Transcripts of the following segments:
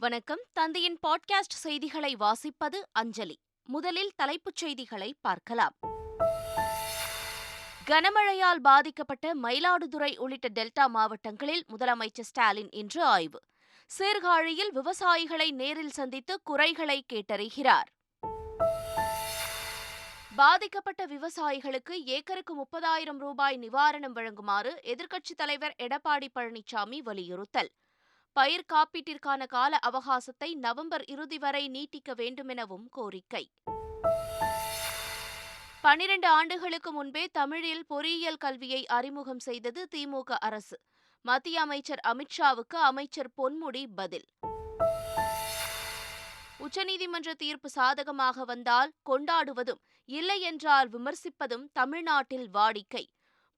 வணக்கம். தந்தையின் பாட்காஸ்ட் செய்திகளை வாசிப்பது அஞ்சலி. முதலில் தலைப்புச் செய்திகளை பார்க்கலாம். கனமழையால் பாதிக்கப்பட்ட மயிலாடுதுறை உள்ளிட்ட டெல்டா மாவட்டங்களில் முதலமைச்சர் ஸ்டாலின் இன்று ஆய்வு. சீர்காழியில் விவசாயிகளை நேரில் சந்தித்து குறைகளை கேட்டறிகிறார். பாதிக்கப்பட்ட விவசாயிகளுக்கு ஏக்கருக்கு முப்பதாயிரம் ரூபாய் நிவாரணம் வழங்குமாறு எதிர்க்கட்சித் தலைவர் எடப்பாடி பழனிசாமி வலியுறுத்தல். பயிர் காப்பீட்டிற்கான கால அவகாசத்தை நவம்பர் இறுதி வரை நீட்டிக்க வேண்டுமெனவும் கோரிக்கை. பனிரண்டு ஆண்டுகளுக்கு முன்பே தமிழில் பொறியியல் கல்வியை அறிமுகம் செய்தது திமுக அரசு. மத்திய அமைச்சர் அமித்ஷாவுக்கு அமைச்சர் பொன்முடி பதில். உச்சநீதிமன்ற தீர்ப்பு சாதகமாக வந்தால் கொண்டாடுவதும் இல்லை என்றால் விமர்சிப்பதும் தமிழ்நாட்டில் வாடிக்கை.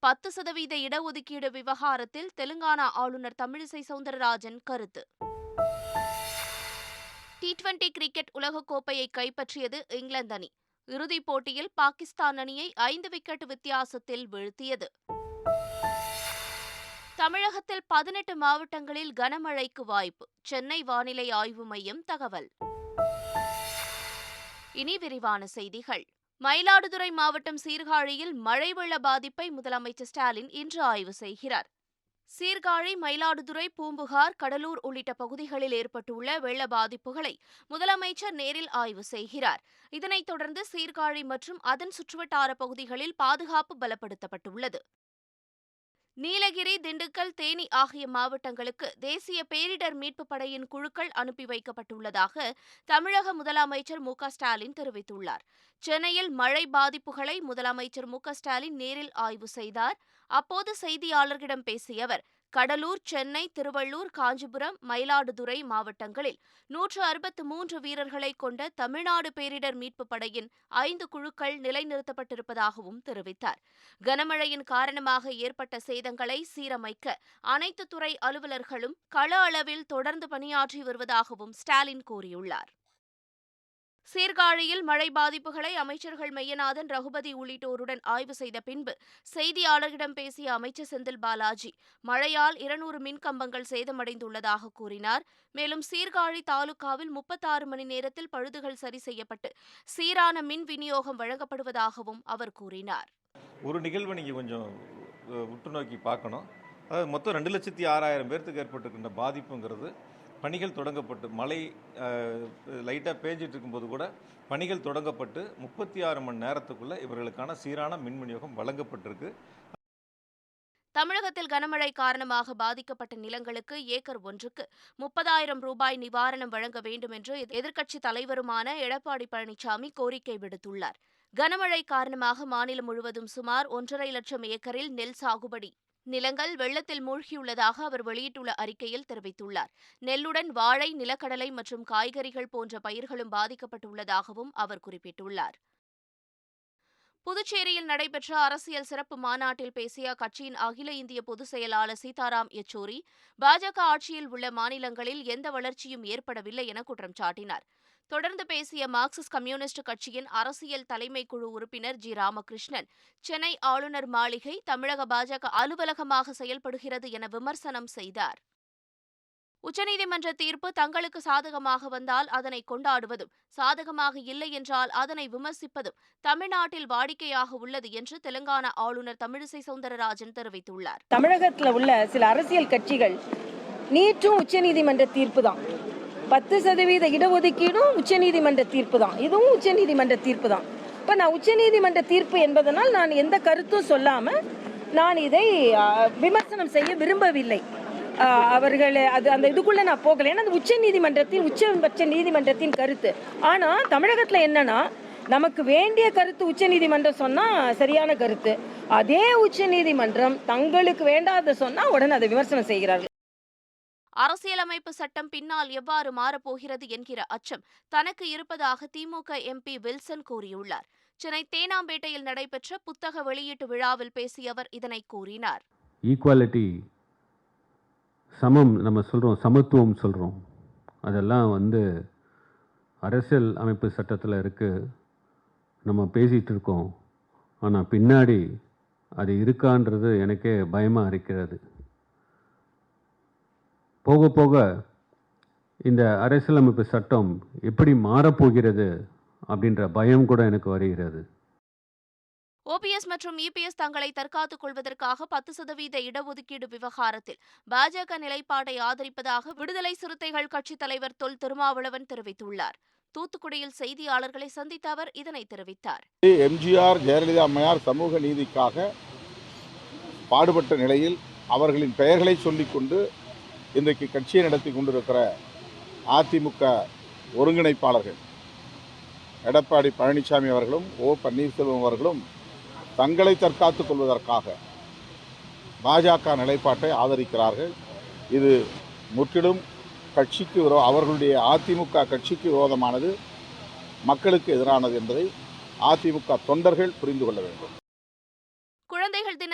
பத்து சதவீத இடஒதுக்கீடு விவகாரத்தில் தெலுங்கானா ஆளுநர் தமிழிசை சவுந்தரராஜன் கருத்து. டி டுவெண்டி கிரிக்கெட் உலகக்கோப்பையை கைப்பற்றியது இங்கிலாந்து அணி. இறுதிப் போட்டியில் பாகிஸ்தான் அணியை ஐந்து விக்கெட் வித்தியாசத்தில் வீழ்த்தியது. தமிழகத்தில் பதினெட்டு மாவட்டங்களில் கனமழைக்கு வாய்ப்பு. சென்னை வானிலை ஆய்வு மையம் தகவல். இனி விரிவான செய்திகள். மயிலாடுதுறை மாவட்டம் சீர்காழியில் மழை வெள்ள பாதிப்பை முதலமைச்சர் ஸ்டாலின் இன்று ஆய்வு செய்கிறார். சீர்காழி மயிலாடுதுறை பூம்புகார் கடலூர் உள்ளிட்ட பகுதிகளில் ஏற்பட்டுள்ள வெள்ள பாதிப்புகளை முதலமைச்சர் நேரில் ஆய்வு செய்கிறார். இதனைத் தொடர்ந்து சீர்காழி மற்றும் அதன் சுற்றுவட்டார பகுதிகளில் பாதுகாப்பு பலப்படுத்தப்பட்டுள்ளது. நீலகிரி திண்டுக்கல் தேனி ஆகிய மாவட்டங்களுக்கு தேசிய பேரிடர் மீட்புப் படையின் குழுக்கள் அனுப்பி வைக்கப்பட்டுள்ளதாக தமிழக முதலமைச்சர் மு ஸ்டாலின் தெரிவித்துள்ளார். சென்னையில் மழை பாதிப்புகளை முதலமைச்சர் மு ஸ்டாலின் நேரில் ஆய்வு செய்தார். அப்போது செய்தியாளர்களிடம் பேசிய அவர் கடலூர் சென்னை திருவள்ளூர் காஞ்சிபுரம் மயிலாடுதுறை மாவட்டங்களில் நூற்று அறுபத்து மூன்று வீரர்களை கொண்ட தமிழ்நாடு பேரிடர் மீட்புப் படையின் ஐந்து குழுக்கள் நிலைநிறுத்தப்பட்டிருப்பதாகவும் தெரிவித்தார். கனமழையின் காரணமாக ஏற்பட்ட சேதங்களை சீரமைக்க அனைத்து துறை அலுவலர்களும் கள அளவில் தொடர்ந்து பணியாற்றி வருவதாகவும் ஸ்டாலின் கூறியுள்ளார். சீர்காழியில் மழை பாதிப்புகளை அமைச்சர்கள் மெய்யநாதன் ரகுபதி உள்ளிட்டோருடன் ஆய்வு செய்த பின்பு செய்தியாளர்களிடம் பேசிய அமைச்சர் செந்தில் பாலாஜி மழையால் இருநூறு மின்கம்பங்கள் சேதமடைந்துள்ளதாக கூறினார். மேலும் சீர்காழி தாலுகாவில் முப்பத்தாறு மணி நேரத்தில் பழுதுகள் சரி செய்யப்பட்டு சீரான மின் விநியோகம் வழங்கப்படுவதாகவும் அவர் கூறினார். ஒரு நிகழ்வு நீங்கள் கொஞ்சம் உற்று நோக்கி பார்க்கணும். அதாவது மொத்தம் ரெண்டு லட்சத்தி ஆறாயிரம் பேர்த்துக்கு ஏற்பட்டிருக்கின்ற பாதிப்புங்கிறது பணிகள் தொடங்கப்பட்டு மழை லைட்டாக பேஞ்சிட்டு இருக்கும்போது கூட பணிகள் தொடங்கப்பட்டு முப்பத்தி ஆறு மணி நேரத்துக்குள்ளே இவர்களுக்கான சீரான மின் விநியோகம் வழங்கப்பட்டிருக்கு. தமிழகத்தில் கனமழை காரணமாக பாதிக்கப்பட்ட நிலங்களுக்கு ஏக்கர் ஒன்றுக்கு முப்பதாயிரம் ரூபாய் நிவாரணம் வழங்க வேண்டும் என்று எதிர்க்கட்சித் தலைவருமான எடப்பாடி பழனிசாமி கோரிக்கை விடுத்துள்ளார். கனமழை காரணமாக மாநிலம் முழுவதும் சுமார் ஒன்றரை லட்சம் ஏக்கரில் நெல் சாகுபடி. நிலங்கள் வெள்ளத்தில் மூழ்கியுள்ளதாக அவர் வெளியிட்டுள்ள அறிக்கையில் தெரிவித்துள்ளார். நெல்லுடன் வாழை நிலக்கடலை மற்றும் காய்கறிகள் போன்ற பயிர்களும் பாதிக்கப்பட்டுள்ளதாகவும் அவர் குறிப்பிட்டுள்ளார். புதுச்சேரியில் நடைபெற்ற அரசியல் சிறப்பு மாநாட்டில் பேசிய அக்கட்சியின் அகில இந்திய பொதுச் செயலாளர் சீதாராம் யெச்சூரி பாஜக ஆட்சியில் உள்ள மாநிலங்களில் எந்த வளர்ச்சியும் ஏற்படவில்லை என குற்றம் சாட்டினார். தொடர்ந்து பேசிய மார்க்சிஸ்ட் கம்யூனிஸ்ட் கட்சியின் அரசியல் தலைமை குழு உறுப்பினர் ஜி. ராமகிருஷ்ணன் சென்னை ஆளுநர் மாளிகை தமிழக பாஜக அலுவலகமாக செயல்படுகிறது என விமர்சனம் செய்தார். உச்சநீதிமன்ற தீர்ப்பு தங்களுக்கு சாதகமாக வந்தால் அதனை கொண்டாடுவதும் சாதகமாக இல்லை என்றால் அதனை விமர்சிப்பதும் தமிழ்நாட்டில் வாடிக்கையாக உள்ளது என்று தெலுங்கானா ஆளுநர் தமிழிசை சவுந்தரராஜன் தெரிவித்துள்ளார். தமிழகத்தில் உள்ள சில அரசியல் கட்சிகள் நீற்றும் உச்சநீதிமன்ற தீர்ப்பு தான். பத்து சதவீத இடஒதுக்கீடும் உச்சநீதிமன்ற தீர்ப்பு தான் இதுவும் உச்சநீதிமன்ற தீர்ப்பு தான் இப்போ நான் உச்சநீதிமன்ற தீர்ப்பு என்பதனால் நான் எந்த கருத்தும் சொல்லாமல் நான் இதை விமர்சனம் செய்ய விரும்பவில்லை. அவர்கள் அது அந்த இதுக்குள்ளே நான் போகலை. ஏன்னா அந்த உச்ச நீதிமன்றத்தின் உச்சபட்ச நீதிமன்றத்தின் கருத்து. ஆனால் தமிழகத்தில் என்னன்னா நமக்கு வேண்டிய கருத்து உச்ச நீதிமன்றம் சொன்னால் சரியான கருத்து. அதே உச்ச நீதிமன்றம் தங்களுக்கு வேண்டாத சொன்னால் உடனே அதை விமர்சனம் செய்கிறார்கள். அரசியலமைப்பு சட்டம் பின்னால் எவ்வாறு மாறப்போகிறது என்கிற அச்சம் தனக்கு இருப்பதாக திமுக எம்பி வில்சன் கூறியுள்ளார். சென்னை தேனாம்பேட்டையில் நடைபெற்ற புத்தக வெளியீட்டு விழாவில் பேசிய அவர் இதனை கூறினார். ஈக்குவாலிட்டி சமம் நம்ம சொல்கிறோம் சமத்துவம் சொல்கிறோம் அதெல்லாம் வந்து அரசியல் அமைப்பு சட்டத்தில் இருக்குது நம்ம பேசிகிட்டு இருக்கோம். ஆனால் பின்னாடி அது இருக்கான்றது எனக்கே பயமாக இருக்கிறது. போக போக இந்த அரசியலமைப்பு சட்டம் எப்படி மாறப்போகிறது அப்படின்ற பயம் கூட எனக்கு வருகிறது. ஓபிஎஸ் மற்றும் இபிஎஸ் தங்களை தற்காத்துக் கொள்வதற்காக பத்து சதவீத இடஒதுக்கீடு விவகாரத்தில் பாஜக நிலைப்பாட்டை ஆதரிப்பதாக விடுதலை சிறுத்தைகள் கட்சித் தலைவர் தொல் திருமாவளவன் தெரிவித்துள்ளார். தூத்துக்குடியில் செய்தியாளர்களை சந்தித்த அவர் இதனை தெரிவித்தார். எம்ஜிஆர் ஜெயலலிதா அம்மையார் சமூக நீதிக்காக பாடுபட்ட நிலையில் அவர்களின் பெயர்களை சொல்லிக்கொண்டு இன்றைக்கு கட்சியை நடத்தி கொண்டிருக்கிற அதிமுக ஒருங்கிணைப்பாளர்கள் எடப்பாடி பழனிசாமி அவர்களும் ஓ பன்னீர்செல்வம் அவர்களும் தங்களை தற்காத்துக் கொள்வதற்காக பாஜக நிலைப்பாட்டை ஆதரிக்கிறார்கள். இது முற்றிலும் கட்சிக்கு விரோ அவர்களுடைய அதிமுக கட்சிக்கு விரோதமானது மக்களுக்கு எதிரானது என்பதை அதிமுக தொண்டர்கள் புரிந்து கொள்ள வேண்டும்.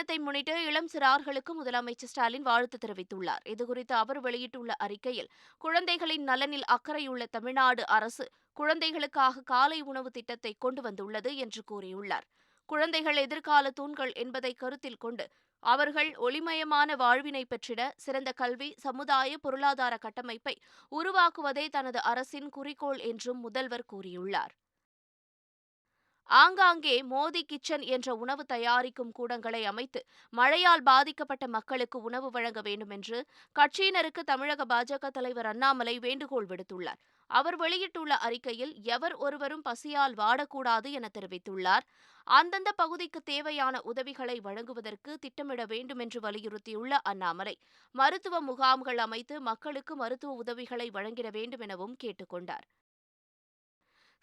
தினத்தை முன்னிட்டு இளம் சிறார்களுக்கு முதலமைச்சர் ஸ்டாலின் வாழ்த்து தெரிவித்துள்ளார். இதுகுறித்து அவர் வெளியிட்டுள்ள அறிக்கையில் குழந்தைகளின் நலனில் அக்கறையுள்ள தமிழ்நாடு அரசு குழந்தைகளுக்காக காலை உணவு திட்டத்தை கொண்டு வந்துள்ளது என்று கூறியுள்ளார். குழந்தைகள் எதிர்கால தூண்கள் என்பதை கருத்தில் கொண்டு அவர்கள் ஒளிமயமான வாழ்வினை பெற்றிட சிறந்த கல்வி சமுதாய பொருளாதார கட்டமைப்பை உருவாக்குவதே தனது அரசின் குறிக்கோள் என்றும் முதல்வர் கூறியுள்ளார். ஆங்காங்கே மோதி கிச்சன் என்ற உணவு தயாரிக்கும் கூடங்களை அமைத்து மழையால் பாதிக்கப்பட்ட மக்களுக்கு உணவு வழங்க வேண்டும் என்று கட்சியினருக்கு தமிழக பாஜக தலைவர் அண்ணாமலை வேண்டுகோள் விடுத்துள்ளார். அவர் வெளியிட்டுள்ள அறிக்கையில் எவர் ஒருவரும் பசியால் வாடக்கூடாது என தெரிவித்துள்ளார். அந்தந்த பகுதிக்கு தேவையான உதவிகளை வழங்குவதற்கு திட்டமிட வேண்டும் என்று வலியுறுத்தியுள்ள அண்ணாமலை மருத்துவ முகாம்கள் அமைத்து மக்களுக்கு மருத்துவ உதவிகளை வழங்கிட வேண்டும் எனவும் கேட்டுக்கொண்டார்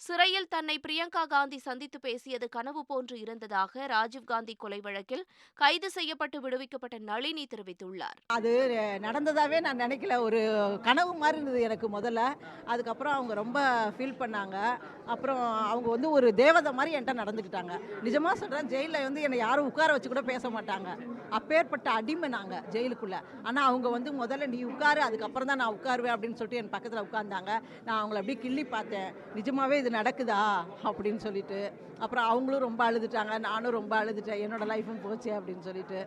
சிறையில் தன்னை பிரியங்கா காந்தி சந்தித்து பேசியது கனவு போன்று இருந்ததாக ராஜீவ்காந்தி கொலை வழக்கில் கைது செய்யப்பட்டு விடுவிக்கப்பட்ட நளினி தெரிவித்துள்ளார். அது நடந்ததாவே நான் நினைக்கல. ஒரு கனவு மாதிரி இருந்தது எனக்கு முதல்ல. அதுக்கப்புறம் அவங்க ரொம்ப ஃபீல் பண்ணாங்க. அப்புறம் அவங்க வந்து ஒரு தேவதை மாதிரி என்கிட்ட நடந்துக்கிட்டாங்க. நிஜமாக சொல்கிறேன் ஜெயிலில் வந்து என்னை யாரும் உட்கார வச்சு கூட பேச மாட்டாங்க. அப்பேற்பட்ட அடிமை நாங்கள் ஜெயிலுக்குள்ளே. ஆனால் அவங்க வந்து முதல்ல நீ உட்காரு அதுக்கப்புறம் தான் நான் உட்காருவேன் அப்படின்னு சொல்லிட்டு என் பக்கத்தில் உட்கார்ந்தாங்க. நான் அவங்கள அப்படியே கிள்ளி பார்த்தேன். நிஜமாவே இது நடக்குதா? அப்படின்னு சொல்லிட்டு அப்புறம் அவங்களும் ரொம்ப அழுதுட்டாங்க. நானும் ரொம்ப அழுதுட்டேன். என்னோட லைஃபும் போச்சு அப்படின்னு சொல்லிட்டு.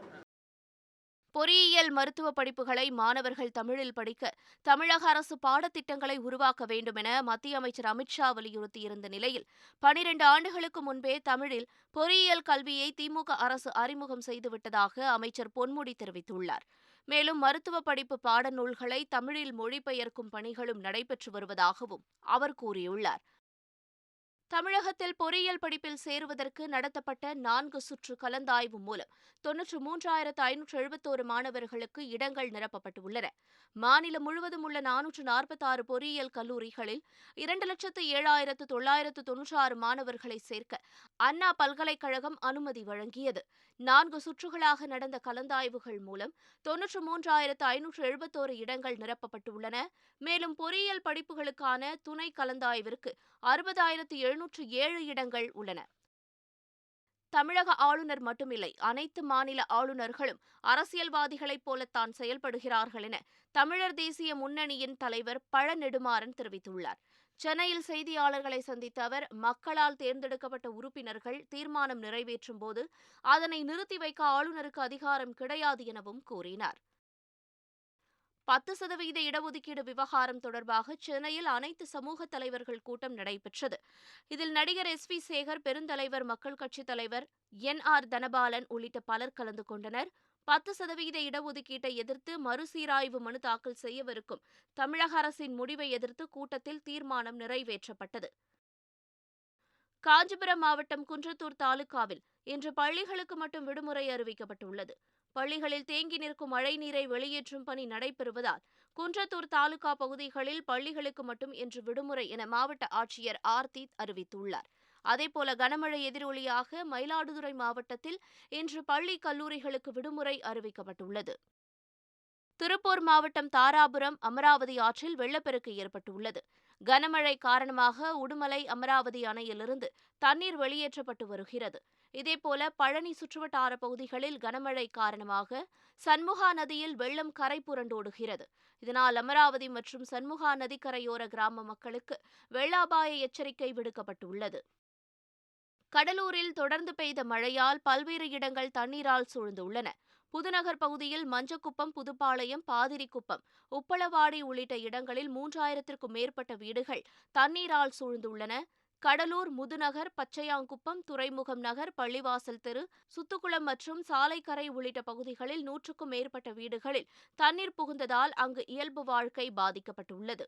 பொறியியல் மருத்துவ படிப்புகளை மாணவர்கள் தமிழில் படிக்க தமிழக அரசு பாடத்திட்டங்களை உருவாக்க வேண்டும் என மத்திய அமைச்சர் அமித்ஷா வலியுறுத்தியிருந்த நிலையில் பனிரெண்டு ஆண்டுகளுக்கு முன்பே தமிழில் பொறியியல் கல்வியை திமுக அரசு அறிமுகம் செய்துவிட்டதாக அமைச்சர் பொன்முடி தெரிவித்துள்ளார். மேலும் மருத்துவ படிப்பு பாடநூல்களை தமிழில் மொழிபெயர்க்கும் பணிகளும் நடைபெற்று வருவதாகவும் அவர் கூறியுள்ளார். தமிழகத்தில் பொறியியல் படிப்பில் சேருவதற்கு நடத்தப்பட்ட நான்கு சுற்று கலந்தாய்வு மூலம் தொன்னூற்று மூன்றாயிரத்து ஐநூற்று எழுபத்தோரு மாணவர்களுக்கு இடங்கள் நிரப்பப்பட்டுள்ளன. மாநிலம் முழுவதும் உள்ள நானூற்று நாற்பத்தாறு பொறியியல் கல்லூரிகளில் இரண்டு லட்சத்து ஏழாயிரத்து தொள்ளாயிரத்து தொன்னூற்றாறு மாணவர்களை சேர்க்க அண்ணா பல்கலைக்கழகம் அனுமதி வழங்கியது. நான்கு சுற்றுகளாக நடந்த கலந்தாய்வுகள் மூலம் தொன்னூற்று மூன்றாயிரத்து ஐநூற்று எழுபத்தோரு இடங்கள் நிரப்பப்பட்டுள்ளன. மேலும் பொறியியல் படிப்புகளுக்கான துணை கலந்தாய்விற்கு அறுபதாயிரத்து எழுநூற்று ஏழு இடங்கள் உள்ளன. தமிழக ஆளுநர் மட்டுமில்லை அனைத்து மாநில ஆளுநர்களும் அரசியல்வாதிகளைப் போலத்தான் செயல்படுகிறார்கள் என தமிழர் தேசிய முன்னணியின் தலைவர் பழ நெடுமாறன் தெரிவித்துள்ளார். சென்னையில் செய்தியாளர்களை சந்தித்த அவர் மக்களால் தேர்ந்தெடுக்கப்பட்ட உறுப்பினர்கள் தீர்மானம் நிறைவேற்றும் போது அதனை நிறுத்தி வைக்க ஆளுநருக்கு அதிகாரம் கிடையாது எனவும் கூறினார். பத்து சதவீத இடஒதுக்கீடு விவகாரம் தொடர்பாக சென்னையில் அனைத்து சமூக தலைவர்கள் கூட்டம் நடைபெற்றது. இதில் நடிகர் எஸ் வி சேகர் பெருந்தலைவர் மக்கள் கட்சித் தலைவர் என் ஆர் தனபாலன் உள்ளிட்ட பலர் கலந்து கொண்டனர். பத்து சதவீத இடஒதுக்கீட்டை எதிர்த்து மறுசீராய்வு மனு தாக்கல் செய்யவிருக்கும். தமிழக அரசின் முடிவை எதிர்த்து கூட்டத்தில் தீர்மானம் நிறைவேற்றப்பட்டது. காஞ்சிபுரம் மாவட்டம் குன்றத்தூர் தாலுகாவில் இன்று பள்ளிகளுக்கு மட்டும் விடுமுறை அறிவிக்கப்பட்டுள்ளது. பள்ளிகளில் தேங்கி நிற்கும் மழைநீரை வெளியேற்றும் பணி நடைபெறுவதால் குன்றத்தூர் தாலுகா பகுதிகளில் பள்ளிகளுக்கு மட்டும் இன்று விடுமுறை என மாவட்ட ஆட்சியர் ஆர்த்தி அறிவித்துள்ளார். அதேபோல கனமழை எதிரொலியாக மயிலாடுதுறை மாவட்டத்தில் இன்று பள்ளி கல்லூரிகளுக்கு விடுமுறை அறிவிக்கப்பட்டுள்ளது. திருப்பூர் மாவட்டம் தாராபுரம் அமராவதி ஆற்றில் வெள்ளப்பெருக்கு ஏற்பட்டுள்ளது. கனமழை காரணமாக உடுமலை அமராவதி அணையிலிருந்து தண்ணீர் வெளியேற்றப்பட்டு வருகிறது. இதேபோல பழனி சுற்றுவட்டார பகுதிகளில் கனமழை காரணமாக சண்முகா நதியில் வெள்ளம் கரை புரண்டோடுகிறது. இதனால் அமராவதி மற்றும் சண்முகா நதிக்கரையோர கிராம மக்களுக்கு வெள்ள அபாய எச்சரிக்கை விடுக்கப்பட்டுள்ளது. கடலூரில் தொடர்ந்து பெய்த மழையால் பல்வேறு இடங்கள் தண்ணீரால் சூழ்ந்துள்ளன. புதுநகர் பகுதியில் மஞ்சக்குப்பம் புதுப்பாளையம் பாதிரிக்குப்பம் உப்பளவாடி உள்ளிட்ட இடங்களில் மூன்றாயிரத்திற்கும் மேற்பட்ட வீடுகள் தண்ணீரால் சூழ்ந்துள்ளன. கடலூர் முதுநகர் பச்சையாங்குப்பம் துறைமுகம் நகர் பள்ளிவாசல் தெரு சுத்துக்குளம் மற்றும் சாலைக்கரை உள்ளிட்ட பகுதிகளில் நூற்றுக்கும் மேற்பட்ட வீடுகளில் தண்ணீர் புகுந்ததால் அங்கு இயல்பு வாழ்க்கை பாதிக்கப்பட்டுள்ளது.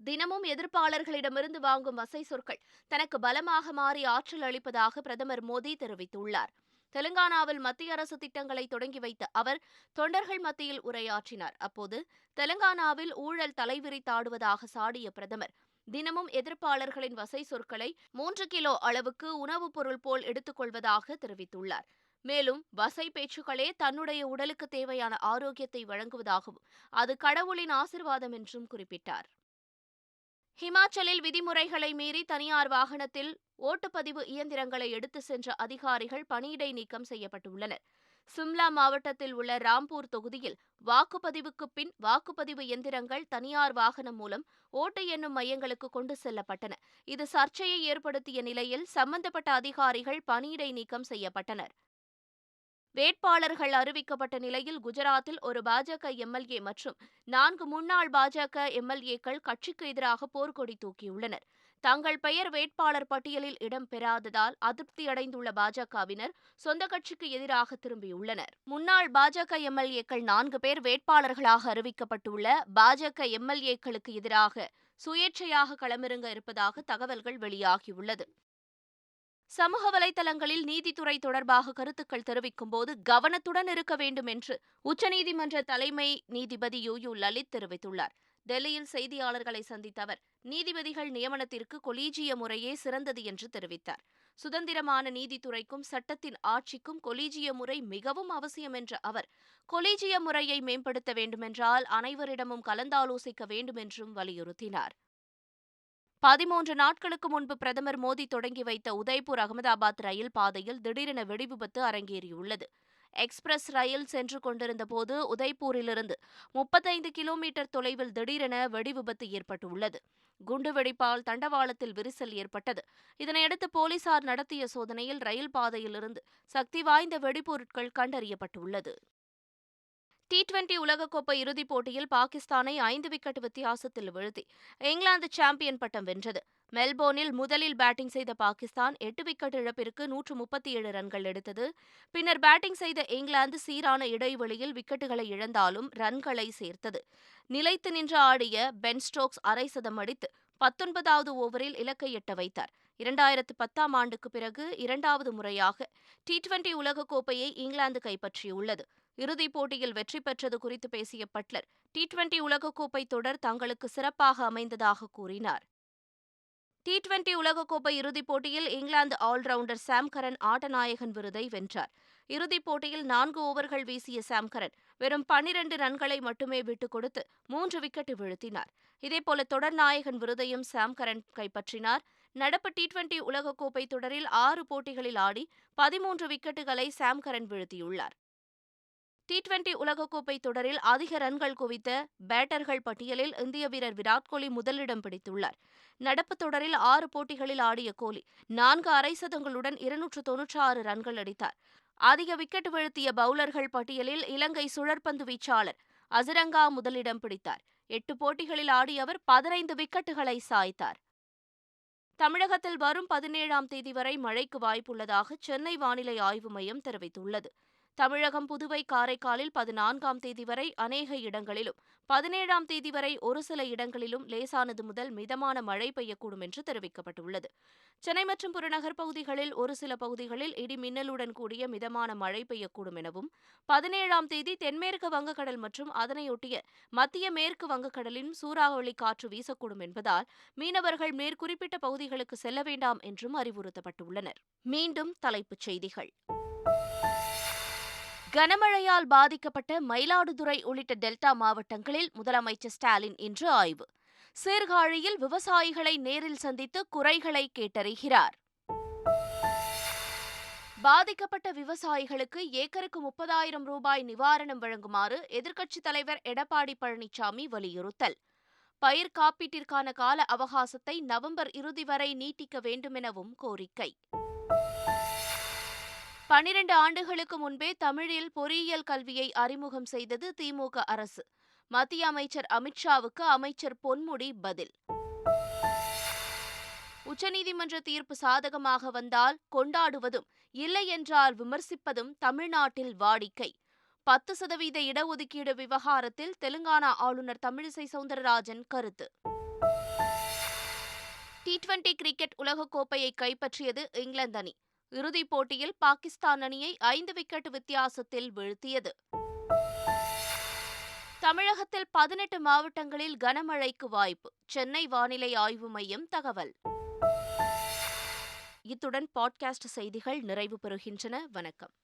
தினமும் எதிர்ப்பாளர்களிடமிருந்து வாங்கும் வசை சொற்கள் தனக்கு பலமாக மாறி ஆற்றல் அளிப்பதாக பிரதமர் மோடி தெரிவித்துள்ளார். தெலுங்கானாவில் மத்திய அரசு திட்டங்களை தொடங்கி வைத்த அவர் தொண்டர்கள் மத்தியில் உரையாற்றினார். அப்போது தெலுங்கானாவில் ஊழல் தலைவிரித்தாடுவதாக சாடிய பிரதமர் தினமும் எதிர்ப்பாளர்களின் வசை சொற்களை மூன்று கிலோ அளவுக்கு உணவுப் பொருள் போல் எடுத்துக்கொள்வதாக தெரிவித்துள்ளார். மேலும் வசை பேச்சுக்களே தன்னுடைய உடலுக்கு தேவையான ஆரோக்கியத்தை வழங்குவதாகவும் அது கடவுளின் ஆசிர்வாதம் என்றும் குறிப்பிட்டார். ஹிமாச்சலில் விதிமுறைகளை மீறி தனியார் வாகனத்தில் ஓட்டுப்பதிவு இயந்திரங்களை எடுத்து சென்ற அதிகாரிகள் பணியிடை நீக்கம் செய்யப்பட்டுள்ளனர். சிம்லா மாவட்டத்தில் உள்ள ராம்பூர் தொகுதியில் வாக்குப்பதிவுக்கு பின் வாக்குப்பதிவு எந்திரங்கள் தனியார் வாகனம் மூலம் ஓட்டு எண்ணும் மையங்களுக்கு கொண்டு செல்லப்பட்டன. இது சர்ச்சையை ஏற்படுத்திய நிலையில் சம்பந்தப்பட்ட அதிகாரிகள் பணியிடை நீக்கம் செய்யப்பட்டனர். வேட்பாளர்கள் அறிவிக்கப்பட்ட நிலையில் குஜராத்தில் ஒரு பாஜக எம்எல்ஏ மற்றும் நான்கு முன்னாள் பாஜக எம்எல்ஏக்கள் கட்சிக்கு எதிராக போர்க்கொடி தூக்கியுள்ளனர். தங்கள் பெயர் வேட்பாளர் பட்டியலில் இடம்பெறாததால் அதிருப்தியடைந்துள்ள பாஜகவினர் சொந்த கட்சிக்கு எதிராக திரும்பியுள்ளனர். முன்னாள் பாஜக எம்எல்ஏக்கள் நான்கு பேர் வேட்பாளர்களாக அறிவிக்கப்பட்டுள்ள பாஜக எம்எல்ஏக்களுக்கு எதிராக சுயேட்சையாக களமிறங்க இருப்பதாக தகவல்கள் வெளியாகியுள்ளது. சமூக வலைதளங்களில் நீதித்துறை தொடர்பாக கருத்துக்கள் தெரிவிக்கும் போது கவனத்துடன் இருக்க வேண்டும் என்று உச்சநீதிமன்ற தலைமை நீதிபதி யு. யு. லலித் தெரிவித்துள்ளார். டெல்லியில் செய்தியாளர்களை சந்தித்த அவர் நீதிபதிகள் நியமனத்திற்கு கொலீஜிய முறையே சிறந்தது என்று தெரிவித்தார். சுதந்திரமான நீதித்துறைக்கும் சட்டத்தின் ஆட்சிக்கும் கொலீஜிய முறை மிகவும் அவசியம் என்ற அவர் கொலீஜிய முறையை மேம்படுத்த வேண்டுமென்றால் அனைவரிடமும் கலந்தாலோசிக்க வேண்டும் என்றும் வலியுறுத்தினார். பதிமூன்று நாட்களுக்கு முன்பு பிரதமர் மோடி தொடங்கி வைத்த உதய்பூர் அகமதாபாத் ரயில் பாதையில் திடீரென வெடிவிபத்து அரங்கேறியுள்ளது. எக்ஸ்பிரஸ் ரயில் சென்று கொண்டிருந்த போது உதய்பூரிலிருந்து முப்பத்தைந்து கிலோமீட்டர் தொலைவில் திடீரென வெடிவிபத்து ஏற்பட்டுள்ளது. குண்டுவெடிப்பால் தண்டவாளத்தில் விரிசல் ஏற்பட்டது. இதனையடுத்து போலீசார் நடத்திய சோதனையில் ரயில் பாதையிலிருந்து சக்தி வாய்ந்த வெடிபொருட்கள் கண்டறியப்பட்டுள்ளது. டி டுவெண்டி உலகக்கோப்பை இறுதிப் போட்டியில் பாகிஸ்தானை ஐந்து விக்கெட் வித்தியாசத்தில் வீழ்த்தி இங்கிலாந்து சாம்பியன் பட்டம் வென்றது. மெல்போர்னில் முதலில் பேட்டிங் செய்த பாகிஸ்தான் எட்டு விக்கெட் இழப்பிற்கு நூற்று முப்பத்தி ஏழு ரன்கள் எடுத்தது. பின்னர் பேட்டிங் செய்த இங்கிலாந்து சீரான இடைவெளியில் விக்கெட்டுகளை இழந்தாலும் ரன்களை சேர்த்தது. நிலைத்து நின்று ஆடிய பென் ஸ்டோக்ஸ் அரை சதம் அடித்து பத்தொன்பதாவது ஓவரில் இலக்கை எட்ட வைத்தார். இரண்டாயிரத்து பத்தாம் ஆண்டுக்கு பிறகு இரண்டாவது முறையாக டி டுவெண்டி உலகக்கோப்பையை இங்கிலாந்து கைப்பற்றியுள்ளது. இறுதிப் போட்டியில் வெற்றி பெற்றது குறித்து பேசிய பட்லர் டி டுவெண்டி உலகக்கோப்பை தொடர் தங்களுக்கு சிறப்பாக அமைந்ததாக கூறினார். டி டுவெண்டி உலகக்கோப்பை இறுதிப் போட்டியில் இங்கிலாந்து ஆல்ரவுண்டர் சாம் கரன் ஆட்டநாயகன் விருதை வென்றார். இறுதிப் போட்டியில் நான்கு ஓவர்கள் வீசிய சாம் கரன் வெறும் பன்னிரண்டு ரன்களை மட்டுமே விட்டுக் கொடுத்து மூன்று விக்கெட் வீழ்த்தினார். இதேபோல தொடர் நாயகன் விருதையும் சாம் கரன் கைப்பற்றினார். நடப்பு டி டுவெண்டி உலகக்கோப்பை தொடரில் ஆறு போட்டிகளில் ஆடி பதிமூன்று விக்கெட்டுகளை சாம் கரன் வீழ்த்தியுள்ளார். டி டுவெண்டி உலகக்கோப்பை தொடரில் அதிக ரன்கள் குவித்த பேட்டர்கள் பட்டியலில் இந்திய வீரர் விராட் கோலி முதலிடம் பிடித்துள்ளார். நடப்பு தொடரில் ஆறு போட்டிகளில் ஆடிய கோலி நான்கு அரை சதங்களுடன் இருநூற்று தொன்னூற்றி ஆறு ரன்கள் அடித்தார். அதிக விக்கெட் வீழ்த்திய பவுலர்கள் பட்டியலில் இலங்கை சுழற்பந்து வீச்சாளர் அசிரங்கா முதலிடம் பிடித்தார். எட்டு போட்டிகளில் ஆடிய அவர் பதினைந்து விக்கெட்டுகளை சாய்த்தார். தமிழகத்தில் வரும் பதினேழாம் தேதி வரை மழைக்கு வாய்ப்புள்ளதாக சென்னை வானிலை ஆய்வு மையம் தெரிவித்துள்ளது. தமிழகம் புதுவை காரைக்காலில் பதினான்காம் தேதி வரை அநேக இடங்களிலும் பதினேழாம் தேதி வரை ஒரு சில இடங்களிலும் லேசானது முதல் மிதமான மழை பெய்யக்கூடும் என்று தெரிவிக்கப்பட்டுள்ளது. சென்னை மற்றும் புறநகர் பகுதிகளில் ஒரு சில பகுதிகளில் இடி மின்னலுடன் கூடிய மிதமான மழை பெய்யக்கூடும் எனவும் பதினேழாம் தேதி தென்மேற்கு வங்கக்கடல் மற்றும் அதனையொட்டிய மத்திய மேற்கு வங்கக்கடலின் சூறாவளி காற்று வீசக்கூடும் என்பதால் மீனவர்கள் மேற்குறிப்பிட்ட பகுதிகளுக்கு செல்ல வேண்டாம் என்றும் அறிவுறுத்தப்பட்டுள்ளனர். மீண்டும் தலைப்புச் செய்திகள். கனமழையால் பாதிக்கப்பட்ட மயிலாடுதுறை உள்ளிட்ட டெல்டா மாவட்டங்களில் முதலமைச்சர் ஸ்டாலின் இன்று ஆய்வு. சீர்காழியில் விவசாயிகளை நேரில் சந்தித்து குறைகளை கேட்டறிகிறார். பாதிக்கப்பட்ட விவசாயிகளுக்கு ஏக்கருக்கு முப்பதாயிரம் ரூபாய் நிவாரணம் வழங்குமாறு எதிர்க்கட்சித் தலைவர் எடப்பாடி பழனிசாமி வலியுறுத்தல். பயிர் காப்பீட்டிற்கான கால அவகாசத்தை நவம்பர் இறுதி வரை நீட்டிக்க வேண்டுமெனவும் கோரிக்கை. பனிரெண்டு ஆண்டுகளுக்கு முன்பே தமிழில் பொறியியல் கல்வியை அறிமுகம் செய்தது திமுக அரசு. மத்திய அமைச்சர் அமித்ஷாவுக்கு அமைச்சர் பொன்முடி பதில். உச்சநீதிமன்ற தீர்ப்பு சாதகமாக வந்தால் கொண்டாடுவதும் இல்லை என்றால் விமர்சிப்பதும் தமிழ்நாட்டில் வாடிக்கை. பத்து சதவீத இடஒதுக்கீடு விவகாரத்தில் தெலுங்கானா ஆளுநர் தமிழிசை சவுந்தரராஜன் கருத்து. டி டுவெண்டி கிரிக்கெட் உலகக்கோப்பையை கைப்பற்றியது இங்கிலாந்து அணி. இறுதிப் போட்டியில் பாகிஸ்தான் அணியை ஐந்து விக்கெட் வித்தியாசத்தில் வீழ்த்தியது. தமிழகத்தில் பதினெட்டு மாவட்டங்களில் கனமழைக்கு வாய்ப்பு. சென்னை வானிலை ஆய்வு மையம் தகவல். இத்துடன் பாட்காஸ்ட் செய்திகள் நிறைவு பெறுகின்றன. வணக்கம்.